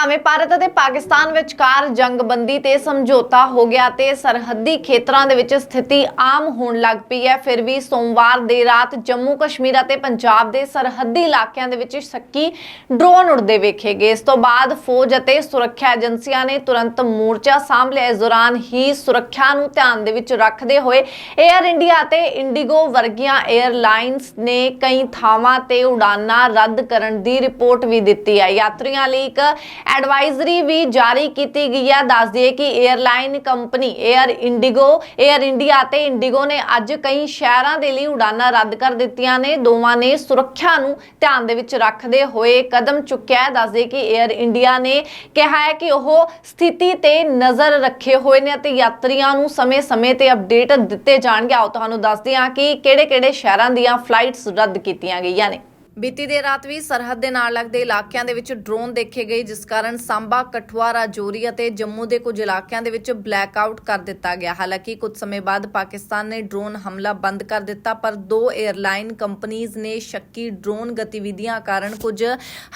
ਭਾਵੇਂ ਭਾਰਤ ਅਤੇ ਪਾਕਿਸਤਾਨ ਵਿਚਕਾਰ ਜੰਗਬੰਦੀ ਤੇ ਸਮਝੌਤਾ ਹੋ ਗਿਆ ਤੇ ਸਰਹੱਦੀ ਖੇਤਰਾਂ ਦੇ ਵਿੱਚ ਸਥਿਤੀ ਆਮ ਹੋਣ ਲੱਗ ਪਈ ਹੈ, ਫਿਰ ਵੀ ਸੋਮਵਾਰ ਦੇ ਰਾਤ ਜੰਮੂ ਕਸ਼ਮੀਰ ਅਤੇ ਪੰਜਾਬ ਦੇ ਸਰਹੱਦੀ ਇਲਾਕਿਆਂ ਦੇ ਵਿੱਚ ਸ਼ੱਕੀ ਡਰੋਨ ਉੜਦੇ ਵੇਖੇ ਗਏ। ਇਸ ਤੋਂ ਬਾਅਦ ਫੌਜ ਅਤੇ ਸੁਰੱਖਿਆ ਏਜੰਸੀਆਂ ਨੇ ਤੁਰੰਤ ਮੋਰਚਾ ਸਾਂਭ ਲਿਆ। ਇਸ ਦੌਰਾਨ ਹੀ ਸੁਰੱਖਿਆ ਨੂੰ ਧਿਆਨ ਦੇ ਵਿੱਚ ਰੱਖਦੇ ਹੋਏ 에ਅਰ ਇੰਡੀਆ ਅਤੇ ਇੰਡੀਗੋ ਵਰਗੀਆਂ 에ਅਰਲਾਈਨਸ ਨੇ ਕਈ ਥਾਵਾਂ ਤੇ ਉਡਾਨਾਂ ਰੱਦ ਕਰਨ ਦੀ ਰਿਪੋਰਟ ਵੀ ਦਿੱਤੀ ਹੈ। ਯਾਤਰੀਆਂ ਲਈ ਇੱਕ ਐਡਵਾਈਜ਼ਰੀ ਵੀ ਜਾਰੀ ਕੀਤੀ ਗਈ ਹੈ। ਦੱਸ ਦਈਏ ਕਿ airline company air IndiGo Air India ਤੇ ਇੰਡੀਗੋ ਨੇ ਅੱਜ ਕਈ ਸ਼ਹਿਰਾਂ ਦੇ ਲਈ ਉਡਾਨਾਂ ਰੱਦ ਕਰ ਦਿੱਤੀਆਂ ਨੇ। ਦੋਵਾਂ ਨੇ ਸੁਰੱਖਿਆ ਨੂੰ ਧਿਆਨ ਦੇ ਵਿੱਚ ਰੱਖਦੇ ਹੋਏ ਕਦਮ ਚੁੱਕਿਆ ਹੈ। ਦੱਸ ਦਈਏ ਕਿ 에ਅਰ ਇੰਡੀਆ ਨੇ ਕਿਹਾ ਹੈ ਕਿ ਉਹ ਸਥਿਤੀ ਤੇ ਨਜ਼ਰ ਰੱਖੇ ਹੋਏ ਨੇ ਅਤੇ ਯਾਤਰੀਆਂ ਨੂੰ ਸਮੇਂ-ਸਮੇਂ ਤੇ ਅਪਡੇਟ ਦਿੱਤੇ ਜਾਣਗੇ। ਆਓ ਤੁਹਾਨੂੰ ਦੱਸਦੇ ਹਾਂ ਕਿ ਕਿਹੜੇ-ਕਿਹੜੇ ਸ਼ਹਿਰਾਂ ਦੀਆਂ ਫਲਾਈਟਸ ਰੱਦ ਕੀਤੀਆਂ ਗਈਆਂ ਨੇ। ਬੀਤੀ ਦੇਰ ਰਾਤ ਵੀ ਸਰਹੱਦ ਦੇ ਨਾਲ ਲੱਗਦੇ ਇਲਾਕਿਆਂ ਦੇ ਵਿੱਚ ਡਰੋਨ ਦੇਖੇ ਗਏ, ਜਿਸ ਕਾਰਨ ਸਾਂਬਾ ਕਠੂਆ ਰਾਜੌਰੀ ਅਤੇ ਜੰਮੂ ਦੇ ਕੁਝ ਇਲਾਕਿਆਂ ਦੇ ਵਿੱਚ ਬਲੈਕ ਆਊਟ ਕਰ ਦਿੱਤਾ ਗਿਆ। ਹਾਲਾਂਕਿ ਕੁਝ ਸਮੇਂ ਬਾਅਦ ਪਾਕਿਸਤਾਨ ਨੇ ਡਰੋਨ ਹਮਲਾ ਬੰਦ ਕਰ ਦਿੱਤਾ, ਪਰ ਦੋ 에ਅਰਲਾਈਨ ਕੰਪਨੀਆਂ ਨੇ ਸ਼ੱਕੀ ਡਰੋਨ ਗਤੀਵਿਧੀਆਂ ਕਾਰਨ ਕੁਝ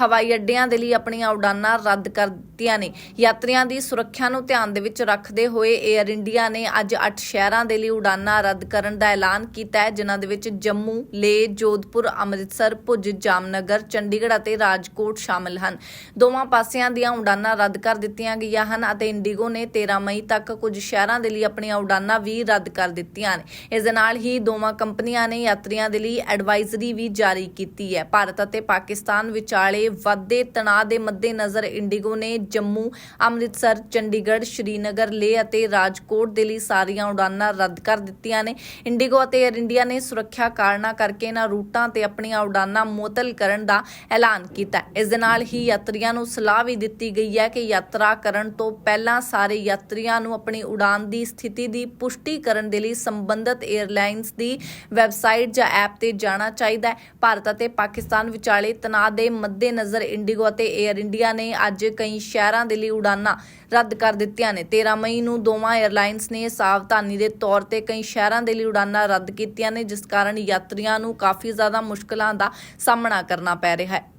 ਹਵਾਈ ਅੱਡਿਆਂ ਦੇ ਲਈ ਆਪਣੀਆਂ ਉਡਾਨਾਂ ਰੱਦ ਕਰ ਦਿੱਤੀਆਂ ਨੇ। ਯਾਤਰੀਆਂ ਦੀ ਸੁਰੱਖਿਆ ਨੂੰ ਧਿਆਨ ਦੇ ਵਿੱਚ ਰੱਖਦੇ ਹੋਏ 에ਅਰ ਇੰਡੀਆ ਨੇ ਅੱਜ 8 ਸ਼ਹਿਰਾਂ ਦੇ ਲਈ ਉਡਾਨਾਂ ਰੱਦ ਕਰਨ ਦਾ ਐਲਾਨ ਕੀਤਾ ਹੈ, ਜਿਨ੍ਹਾਂ ਦੇ ਵਿੱਚ ਜੰਮੂ, ਲੇਹ, ਜੋਧਪੁਰ, ਅੰਮ੍ਰਿਤਸਰ, ਭੁਜ ਜਾਮਨਗਰ, ਚੰਡੀਗੜ੍ਹ ਅਤੇ ਰਾਜਕੋਟ ਸ਼ਾਮਲ ਹਨ। ਦੋਵਾਂ ਪਾਸਿਆਂ ਦੀਆਂ ਉਡਾਨਾਂ ਰੱਦ ਕਰ ਦਿੱਤੀਆਂ ਗਈਆਂ ਹਨ ਅਤੇ ਇੰਡੀਗੋ ਨੇ 13 ਮਈ ਤੱਕ ਕੁਝ ਸ਼ਹਿਰਾਂ ਦੇ ਲਈ ਆਪਣੀਆਂ ਉਡਾਨਾਂ ਵੀ ਰੱਦ ਕਰ ਦਿੱਤੀਆਂ ਨੇ। ਇਸ ਦੇ ਨਾਲ ਹੀ ਦੋਵਾਂ ਕੰਪਨੀਆਂ ਨੇ ਯਾਤਰੀਆਂ ਦੇ ਲਈ ਐਡਵਾਈਜ਼ਰੀ ਵੀ ਜਾਰੀ ਕੀਤੀ ਹੈ। ਭਾਰਤ ਅਤੇ ਪਾਕਿਸਤਾਨ ਵਿਚਾਲੇ ਵਾਧੇ ਤਣਾਅ ਦੇ ਮੱਦੇਨਜ਼ਰ ਇੰਡੀਗੋ ਨੇ ਜੰਮੂ, ਅੰਮ੍ਰਿਤਸਰ, ਚੰਡੀਗੜ੍ਹ, ਸ਼੍ਰੀਨਗਰ, ਲੇਹ ਅਤੇ ਰਾਜਕੋਟ ਦੇ ਲਈ ਸਾਰੀਆਂ ਉਡਾਨਾਂ ਰੱਦ ਕਰ ਦਿੱਤੀਆਂ ਨੇ। ਇੰਡੀਗੋ ਅਤੇ 에ਅਰ ਇੰਡੀਆ ਨੇ ਸੁਰੱਖਿਆ ਕਾਰਨਾਂ ਕਰਕੇ ਇਹਨਾਂ ਰੂਟਾਂ ਤੇ ਆਪਣੀਆਂ ਉਡਾਨਾਂ ਮੁਅਤਲ ਕਰਨ ਦਾ ਐਲਾਨ ਕੀਤਾ ਇਸ ਦੇ ਨਾਲ ਹੀ ਯਾਤਰੀਆਂ ਨੂੰ ਸਲਾਹ ਵੀ ਦਿੱਤੀ ਗਈ ਹੈ ਕਿ ਯਾਤਰਾ ਕਰਨ ਤੋਂ ਪਹਿਲਾਂ ਸਾਰੇ ਯਾਤਰੀਆਂ ਨੂੰ ਆਪਣੀ ਉਡਾਨ ਦੀ ਸਥਿਤੀ ਦੀ ਪੁਸ਼ਟੀ ਕਰਨ ਦੇ ਲਈ ਸੰਬੰਧਿਤ 에ਅਰਲਾਈਨਸ ਦੀ ਵੈਬਸਾਈਟ ਜਾਂ ਐਪ ਤੇ ਜਾਣਾ ਚਾਹੀਦਾ ਹੈ। ਭਾਰਤ ਅਤੇ ਪਾਕਿਸਤਾਨ ਵਿਚਾਲੇ ਤਣਾਅ ਦੇ ਮੱਦੇਨਜ਼ਰ ਇੰਡੀਗੋ ਅਤੇ 에ਅਰ ਇੰਡੀਆ ਨੇ ਅੱਜ ਕਈ ਸ਼ਹਿਰਾਂ ਦੇ ਲਈ ਉਡਾਨਾਂ ਰੱਦ ਕਰ ਦਿੱਤੀਆਂ ਨੇ। 13 ਮਈ ਨੂੰ ਦੋਵਾਂ 에ਅਰਲਾਈਨਸ ਨੇ ਸਾਵਧਾਨੀ ਦੇ ਤੌਰ ਤੇ ਕਈ ਸ਼ਹਿਰਾਂ ਦੇ ਲਈ ਉਡਾਨਾਂ ਰੱਦ ਕੀਤੀਆਂ ਨੇ, ਜਿਸ ਕਾਰਨ ਯਾਤਰੀਆਂ ਨੂੰ ਕਾਫੀ ਜ਼ਿਆਦਾ ਮੁਸ਼ਕਲਾਂ ਦਾ ਸਾਹਮਣਾ ਕਰਨਾ ਪੈ ਰਿਹਾ ਹੈ।